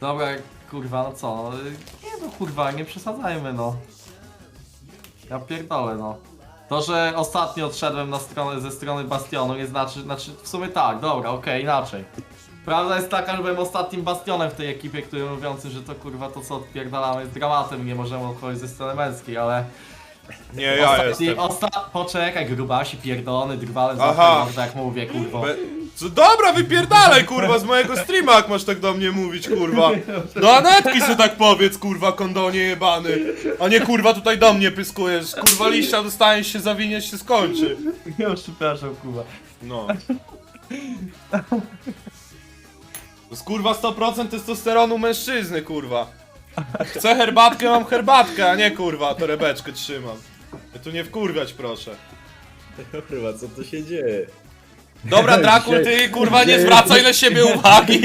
Dobra, kurwa, no co? no, Nie no, kurwa, nie przesadzajmy, no. Ja pierdolę, no. To, że ostatnio odszedłem na stronę, ze strony Bastionu nie znaczy, znaczy w sumie tak, dobra, okej, inaczej. Prawda jest taka, że byłem ostatnim bastionem w tej ekipie, który mówiący, że to kurwa to co odpierdalamy jest dramatem, nie możemy odchodzić ze strony męskiej, ale... Nie, ja ostatni, jestem. Osta poczekaj, grubasi, pierdolony, drwalem Aha. tak mówię, kurwa. Be- Co, dobra, wypierdalaj, kurwa, z mojego streama, jak masz tak do mnie mówić, kurwa. Do Anetki se tak powiedz, kurwa, kondonie jebany. A nie, kurwa, tutaj do mnie pyskujesz. Kurwa, liścia dostaniesz się, zawiniesz się, skończy. Ja już przepraszam, kurwa. No. To jest, kurwa, 100% testosteronu mężczyzny, kurwa. Chcę herbatkę, mam herbatkę, a nie, kurwa, torebeczkę trzymam. Ja tu nie wkurwiać, proszę. Kurwa, co tu się dzieje? Dobra, Drakul, ty, kurwa, nie zwracaj na siebie uwagi.